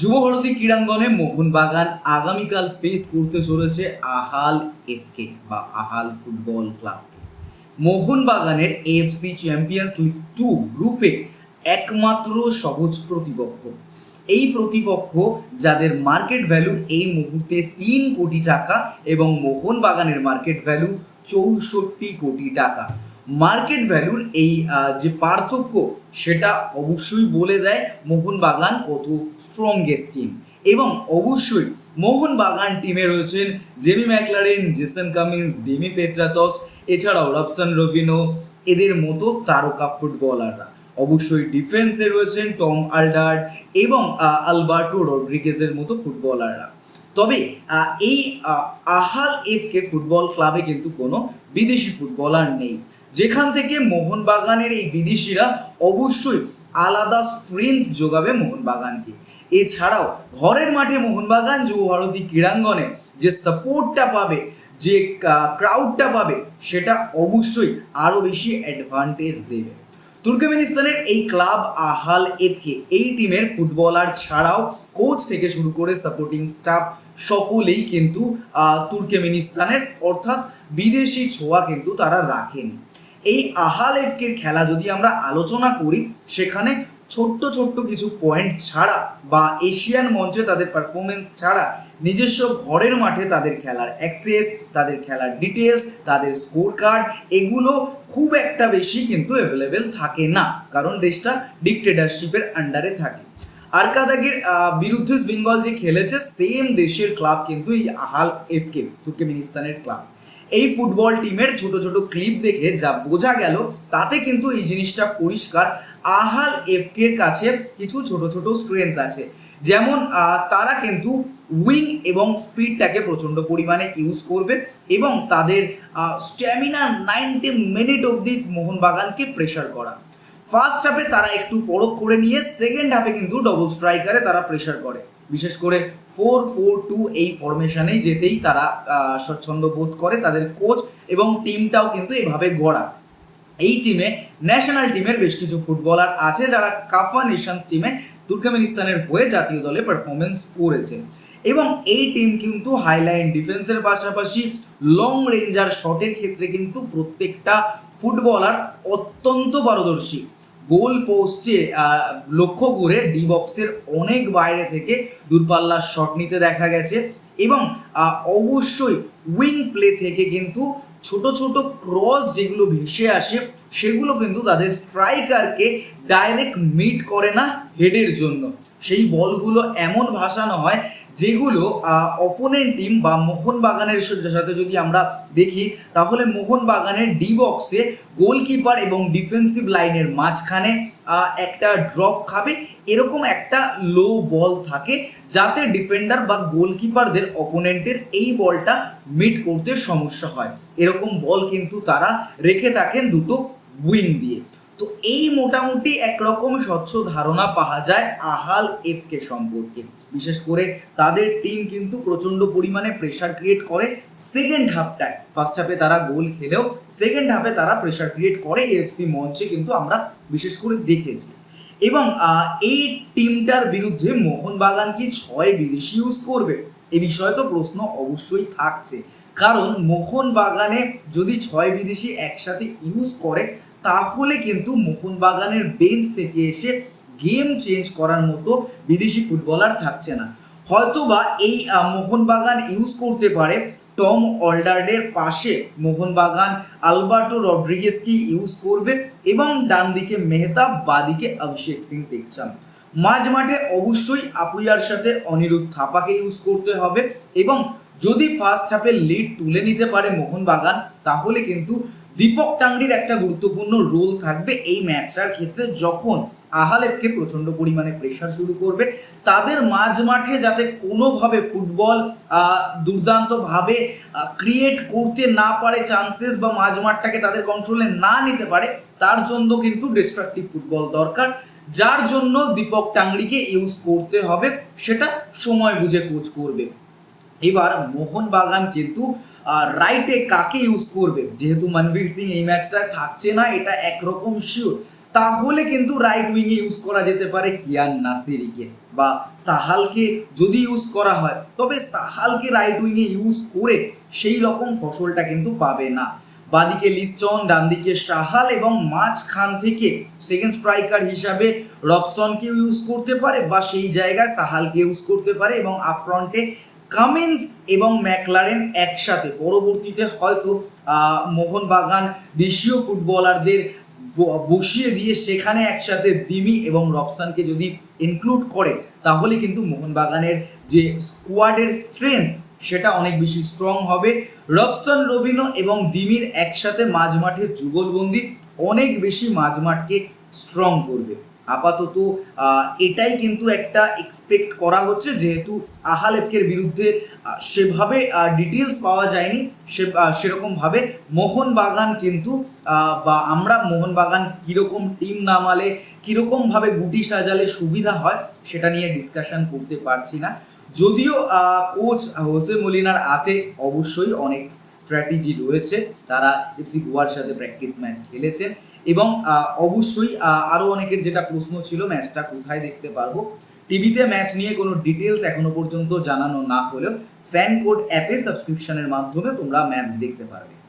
যুবভারতী ক্রীড়াঙ্গনে মোহনবাগান আগামীকাল ফেস করতে চলেছে আহাল এফকে বা আহাল ফুটবল ক্লাবকে মোহনবাগানের এএফসি চ্যাম্পিয়ন্স লিগ টু গ্রুপে একমাত্র সহজ প্রতিপক্ষ। এই প্রতিপক্ষ যাদের মার্কেট ভ্যালু এই মুহূর্তে তিন কোটি টাকা এবং মোহনবাগানের মার্কেট ভ্যালু চৌষট্টি কোটি টাকা। মার্কেট ভ্যালুর এই যে পার্থক্য সেটা অবশ্যই বলে দেয় মোহনবাগান কত স্ট্রংগেস্ট টিম এবং অবশ্যই মোহনবাগান টিমে রয়েছেন Jamie Maclaren Jason Cummings Dimitri Petratos এছাড়াও রবসন রবিনো এদের মতো তারকা ফুটবলাররা অবশ্যই ডিফেন্সে রয়েছেন টম আলডার্ড এবং আলবার্টো রড্রিগেজের মতো ফুটবলাররা তবে এই আহ, আহাল এফকে ফুটবল ক্লাবে কিন্তু কোনো বিদেশি ফুটবলার নেই। যেখান থেকে মোহনবাগানের এই বিদেশিরা অবশ্যই আলাদা স্ট্রেংথ যোগাবে মোহনবাগানকে। এছাড়াও ঘরের মাঠে মোহনবাগান যুব ভারতী ক্রীড়াঙ্গনে যে সাপোর্টটা পাবে, যে ক্রাউডটা পাবে, সেটা অবশ্যই আরও বেশি অ্যাডভান্টেজ দেবে। তুর্কমেনিস্তানের এই ক্লাব আহাল এফকে, এই টিমের ফুটবলার ছাড়াও কোচ থেকে শুরু করে সাপোর্টিং স্টাফ সকলেই কিন্তু তুর্কমেনিস্তানের অর্থাৎ বিদেশি ছোঁয়া কিন্তু তারা রাখেনি। এই আহাল এফকের খেলা যদি আমরা আলোচনা করি সেখানে ছোট্ট ছোট্ট কিছু পয়েন্ট ছাড়া বা এশিয়ান মঞ্চে তাদের পারফরমেন্স ছাড়া নিজস্ব ঘরের মাঠে তাদের খেলার অ্যাক্সেস তাদের খেলার ডিটেলস তাদের স্কোর কার্ড এগুলো খুব একটা বেশি কিন্তু অ্যাভেলেবেল থাকে না। কারণ দেশটা ডিকটেটারশিপের আন্ডারে থাকে। আরকাদাগের আহ, বিরুদ্ধে বেঙ্গল যে খেলেছে সেম দেশের ক্লাব কিন্তু এই আহাল এফকে তুর্কমেনিস্তানের ক্লাব এই ফুটবল টিমের ছোট ছোট ক্লিপ দেখে যা বোঝা গেল, তাতে কিন্তু এই জিনিসটা পরিষ্কার। আহাল এফকের কাছে কিছু ছোট ছোট স্ট্রেংথ আছে। যেমন তারা কিন্তু উইং এবং স্পিডটাকে প্রচণ্ড পরিমাণে ইউজ করবে এবং তাদের স্ট্যামিনা নাইনটি মিনিট অবধি মোহনবাগানকে প্রেশার করা। ফার্স্ট হাফে তারা একটু পরখ করে নিয়ে সেকেন্ড হাফে কিন্তু ডবল স্ট্রাইকারে তারা প্রেশার করে। বিশেষ করে ফোর ফোর টু এই ফরমেশনেই যেতেই তারা স্বচ্ছন্দ বোধ করে তাদের কোচ এবং টিমটাও কিন্তু এভাবে গড়া। এই টিমে ন্যাশনাল টিমের বেশ কিছু ফুটবলার আছে যারা কাফা নেশনস টিমে তুর্কমেনিস্তানের হয়ে জাতীয় দলে পারফরমেন্স করেছে। এবং এই টিম কিন্তু হাইলাইন ডিফেন্সের পাশাপাশি লং রেঞ্জার শটের ক্ষেত্রে কিন্তু প্রত্যেকটা ফুটবলার অত্যন্ত পারদর্শী। গোল পোস্টে লক্ষ্য করে ডি বক্সের অনেক বাইরে থেকে দূরপাল্লার শট নিতে দেখা গেছে এবং অবশ্যই উইং প্লে থেকে কিন্তু ছোট ছোট ক্রস যেগুলো ভেসে আসে সেগুলো কিন্তু তাদের স্ট্রাইকারকে ডাইরেক্ট মিট করে না হেডের জন্য। সেই বলগুলো এমন ভাসানো হয় যেগুলো অপোনেন্ট টিম বা মোহনবাগানের সাথে সাথে যদি আমরা দেখি, তাহলে মোহনবাগানের ডি বক্সে গোলকিপার এবং ডিফেন্সিভ লাইনের মাঝখানে একটা ড্রপ খাবে। এরকম একটা লো বল থাকে, যাতে ডিফেন্ডার বা গোলকিপারদের অপোনেন্টের এই বলটা মিট করতে সমস্যা হয়। এরকম বল কিন্তু তারা রেখে থাকেন দুটো উইং দিয়ে। তো এই মোটামুটি একরকম স্বচ্ছ ধারণা পাওয়া যায় আহাল এফকে সম্পর্কে। বিশেষ করে তাদের টিম কিন্তু প্রচণ্ড পরিমাণে প্রেশার ক্রিয়েট করে সেকেন্ড হাফটায় ফার্স্ট হাফে তারা গোল খেলেও সেকেন্ড হাফে তারা প্রেশার ক্রিয়েট করে এফসি মঞ্চে কিন্তু আমরা বিশেষ করে দেখেছি। এবং এই টিমটার বিরুদ্ধে মোহনবাগান কি ছয় বিদেশি ইউজ করবে? এ বিষয়ে তো প্রশ্ন অবশ্যই থাকছে। কারণ মোহনবাগানে যদি ছয় বিদেশি একসাথে ইউজ করে, তাহলে কিন্তু মোহনবাগানের বেঞ্চ থেকে এসে গেম চেঞ্জ করার মতো বিদেশি ফুটবলার থাকছে না। হয়তোবা এই মোহনবাগান ইউজ করতে পারে টম অলডার্ডের পাশে। মোহনবাগান আলবার্টো রড্রিগেজকে ইউজ করবে এবং ডান দিকে মেহতা, বাদিকে অভিষেক সিং দেখছাম মাঝ মাঠে অবশ্যই আপুইয়ার সাথে অনিরুদ্ধ থাপাকে ইউজ করতে হবে এবং যদি ফার্স্ট হাফে লিড তুলে নিতে পারে মোহনবাগান, তাহলে কিন্তু দীপক টাংরির একটা গুরুত্বপূর্ণ রোল থাকবে এই ম্যাচটার ক্ষেত্রে যখন আহালেফকে প্রচণ্ড পরিমাণে প্রেশার শুরু করবে, তাদের মাঝ মাঠে যাতে কোনোভাবে ফুটবল দুর্দান্তভাবে ক্রিয়েট করতে না পারে চান্সেস বা মাঝ মাঠটাকে তাদের কন্ট্রোলে না নিতে পারে, তার জন্য কিন্তু ডিস্ট্রাকটিভ ফুটবল দরকার। যার জন্য দীপক টাংরিকে ইউজ করতে হবে, সেটা সময় বুঝে কোচ করবে। এবার মোহনবাগান কিন্তু রাইটে কাকে ইউজ করবে? যেহেতু মনবীর সিং এই ম্যাচটা থাকছে না, এটা একরকম শিওর তাহলে কিন্তু রাইট উইংয়ে ইউজ করা যেতে পারে কিয়ান নাসিরিকে বা সাহালকে যদি ইউজ করা হয়। তবে সাহালকে রাইট উইংয়ে ইউজ করে সেই রকম ফসলটা কিন্তু পাবে না। বাদিকে লিস্টন ডান দিকে সাহাল এবং মাঝখান থেকে সেকেন্ড স্ট্রাইকার হিসাবে রবসনকে ইউজ করতে পারে বা সেই জায়গায় সাহালকে ইউজ করতে পারে এবং আপফ্রন্টে কামিন্স এবং ম্যাকলারেন একসাথে। পরবর্তীতে হয়তো মোহনবাগান দেশীয় ফুটবলারদের বসিয়ে দিয়ে সেখানে একসাথে দিমি এবং রবসানকে যদি ইনক্লুড করে, তাহলে কিন্তু মোহনবাগানের যে স্কোয়াডের স্ট্রেংথ সেটা অনেক বেশি স্ট্রং হবে। রবসন রবিনো এবং দিমির একসাথে মাঝমাঠের যুগলবন্দি অনেক বেশি মাঝমাঠকে স্ট্রং করবে। আপাতত এটাই কিন্তু একটা এক্সপেক্ট করা হচ্ছে, যেহেতু আহালেপকের বিরুদ্ধে সেভাবে ডিটেলস পাওয়া যায়নি, সে সেরকমভাবে মোহনবাগান কিন্তু বা আমরা মোহনবাগান কীরকম টিম নামালে, কীরকমভাবে গুটি সাজালে সুবিধা হয়, সেটা নিয়ে ডিসকাশন করতে পারছি না। যদিও কোচ হোসে মলিনার হাতে অবশ্যই অনেক স্ট্র্যাটেজি রয়েছে, তারা এফসি গোয়ার সাথে প্র্যাকটিস ম্যাচ খেলেছেন। এবং অবশ্যই আরও আরও অনেকের যেটা প্রশ্ন ছিল, ম্যাচটা কোথায় দেখতে পারব? টিভিতে ম্যাচ নিয়ে কোনো ডিটেলস এখনও পর্যন্ত জানানো না হলেও ফ্যান কোড অ্যাপে সাবস্ক্রিপশনের মাধ্যমে তোমরা ম্যাচ দেখতে পারবে।